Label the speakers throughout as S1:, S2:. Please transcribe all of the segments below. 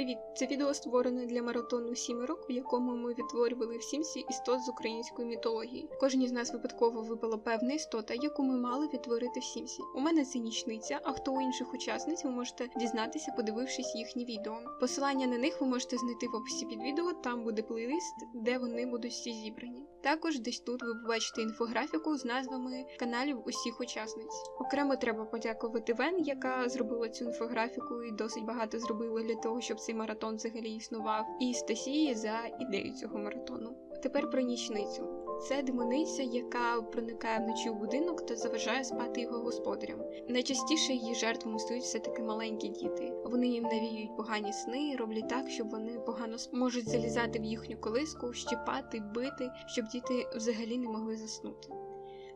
S1: Привіт! Це відео створено для маратону 7 років, в якому ми відтворювали в Сімсі істот з української мітології. Кожній з нас випадково випала певна істота, яку ми мали відтворити в. У мене це нічниця, а хто у інших учасниць ви можете дізнатися, подивившись їхні відео. Посилання на них ви можете знайти в описі під відео, там буде плейлист, де вони будуть всі зібрані. Також десь тут ви побачите інфографіку з назвами каналів усіх учасниць. Окремо треба подякувати Вен, яка зробила цю інфографіку і досить багато зробила для того, щоб цей маратон взагалі існував, і Стасії за ідею цього маратону. Тепер про нічницю. Це демониця, яка проникає вночі у будинок та заважає спати його господарям. Найчастіше її жертвами стають все таки маленькі діти. Вони їм навіюють погані сни, роблять так, щоб вони погано можуть залізати в їхню колиску, щіпати, бити, щоб діти взагалі не могли заснути.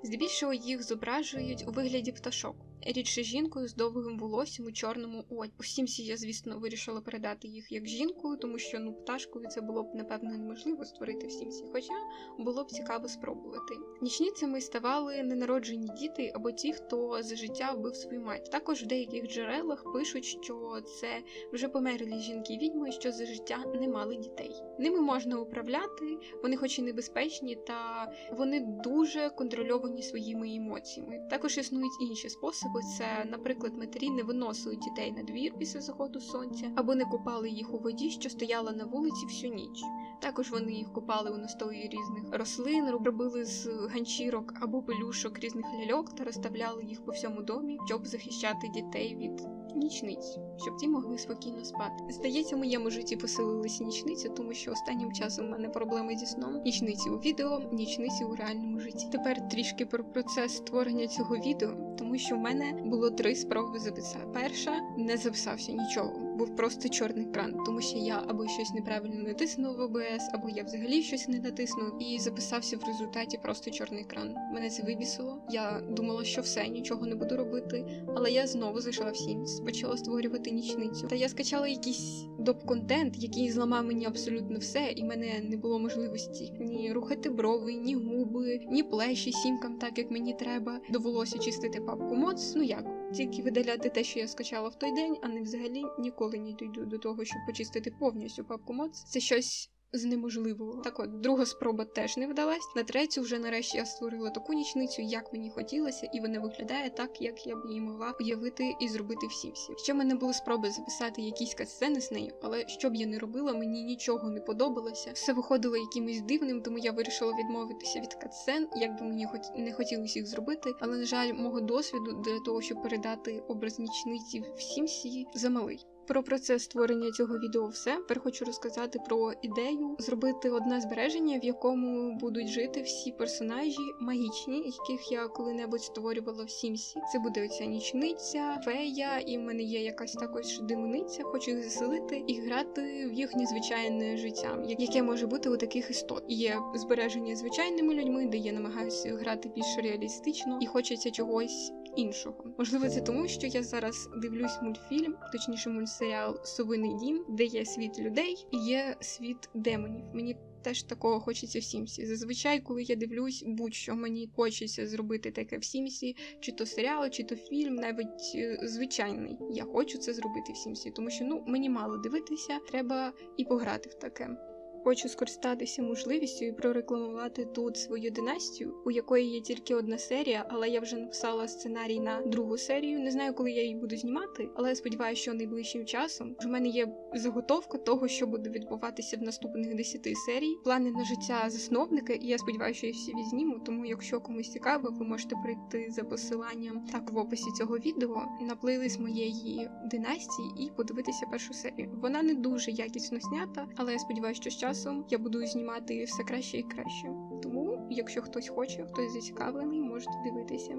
S1: Здебільшого їх зображують у вигляді пташок, рідше жінкою з довгим волоссям у чорному одязі. У Сімсі я, звісно, вирішила передати їх як жінку, тому що ну пташкою це було б напевно неможливо створити в Сімсі, хоча було б цікаво спробувати. Нічницями ставали ненароджені діти або ті, хто за життя вбив свою мать. Також в деяких джерелах пишуть, що це вже померлі жінки відьми, що за життя не мали дітей. Ними можна управляти, вони, хоч і небезпечні, та вони дуже контрольовані своїми емоціями. Також існують інші способи: це, наприклад, матері не виносили дітей на двір після заходу сонця, або не купали їх у воді, що стояла на вулиці всю ніч. Також вони їх купали у настої різних рослин, робили з ганчірок або пелюшок різних ляльок та розставляли їх по всьому домі, щоб захищати дітей від нічниць, щоб ті могли спокійно спати. Здається, в моєму житті поселилися нічниці, тому що останнім часом в мене проблеми зі сном. Нічниці у відео, нічниці у реальному житті. Тепер трішки про процес створення цього відео, тому що в мене було три спроби записати. Перша не записався нічого. Був просто чорний екран, тому що я або щось неправильно натиснув в ОБС, або я взагалі щось не натиснув, і записався в результаті просто чорний екран. Мене це вибісило. Я думала, що все, нічого не буду робити. Але я знову зайшла в Sims, почала створювати нічницю. Та я скачала якийсь доп-контент, який зламав мені абсолютно все, і мене не було можливості ні рухати брови, ні губи, ні плечі сімкам, так як мені треба. Довелося чистити папку моц. Ну як? Тільки видаляти те, що я скачала в той день, а не взагалі ніколи не дійду до того, щоб почистити повністю папку моц. Це щось з неможливого. Так от, друга спроба теж не вдалась. На третю вже нарешті я створила таку нічницю, як мені хотілося, і вона виглядає так, як я б її могла уявити і зробити в Сімсі. Ще в мене були спроби записати якісь катсцени з нею, але що б я не робила, мені нічого не подобалося. Все виходило якимось дивним, тому я вирішила відмовитися від катсцен, як би мені хоч не хотілося їх зробити. Але на жаль, мого досвіду для того, щоб передати образ нічниці в Сімсі, замалий. Про процес створення цього відео все. Тепер хочу розказати про ідею зробити одне збереження, в якому будуть жити всі персонажі магічні, яких я коли-небудь створювала в Сімсі. Це буде оця нічниця, фея, і в мене є якась також демониця. Хочу їх заселити і грати в їхнє звичайне життя, яке може бути у таких істот. Є збереження звичайними людьми, де я намагаюся грати більш реалістично і хочеться чогось іншого. Можливо, це тому, що я зараз дивлюсь мультфільм, точніше мультсеріал Совиний дім, де є світ людей і є світ демонів. Мені Теж такого хочеться в Сімсі. Зазвичай, коли я дивлюсь, будь-що мені хочеться зробити таке в Сімсі, чи то серіал, чи то фільм, навіть е, звичайний. Я хочу це зробити в Сімсі, тому що ну мені мало дивитися, треба і пограти в таке. Хочу скористатися можливістю і прорекламувати тут свою династію, у якої є тільки одна серія, але я вже написала сценарій на другу серію. Не знаю, коли я її буду знімати, але сподіваюся, що найближчим часом в мене є заготовка того, що буде відбуватися в наступних 10 серій. Плани на життя засновника, і я сподіваюся, що я всі відзніму. Тому, якщо комусь цікаво, ви можете прийти за посиланням так в описі цього відео на плейлист моєї династії і подивитися першу серію. Вона не дуже якісно знята, але я сподіваюся, що з часом я буду знімати все краще і краще. Тому, якщо хтось хоче, хтось зацікавлений, можете дивитися.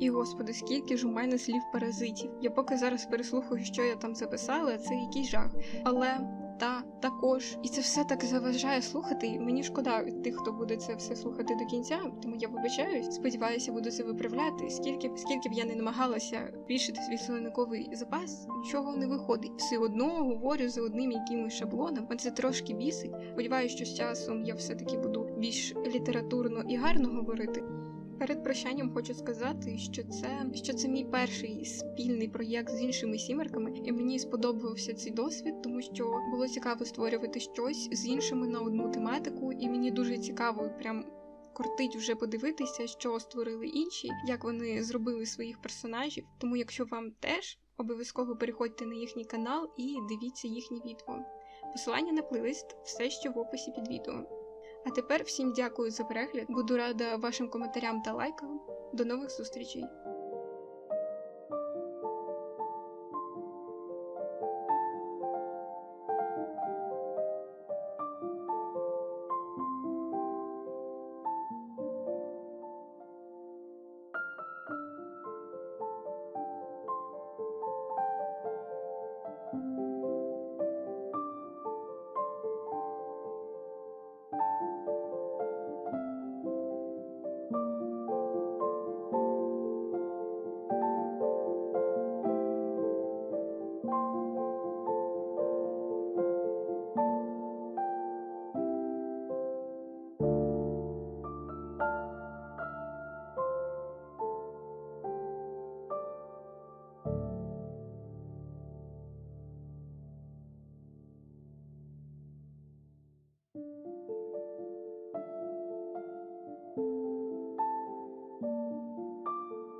S1: І господи, скільки ж у мене слів паразитів. Я поки зараз переслухаю, що я там записала, це якийсь жах. Але та також, і це все так заважає слухати. і Мені шкода тих, хто буде це все слухати до кінця. Тому я вибачаюсь. Сподіваюся, буду це виправляти. Скільки скільки б я не намагалася збільшити свій словниковий запас, нічого не виходить. Все одно говорю за одним якимось шаблоном. а Це трошки бісить. Сподіваюся, що з часом я все таки буду більш літературно і гарно говорити. Перед прощанням хочу сказати, що це що це мій перший спільний проєкт з іншими сімерками, і мені сподобався цей досвід, тому що було цікаво створювати щось з іншими на одну тематику, і мені дуже цікаво прям. Кортить вже подивитися, що створили інші, як вони зробили своїх персонажів. Тому, якщо вам теж обов'язково переходьте на їхній канал і дивіться їхні відео. Посилання на плейлист все ще в описі під відео. А тепер всім дякую за перегляд. Буду рада вашим коментарям та лайкам. До нових зустрічей!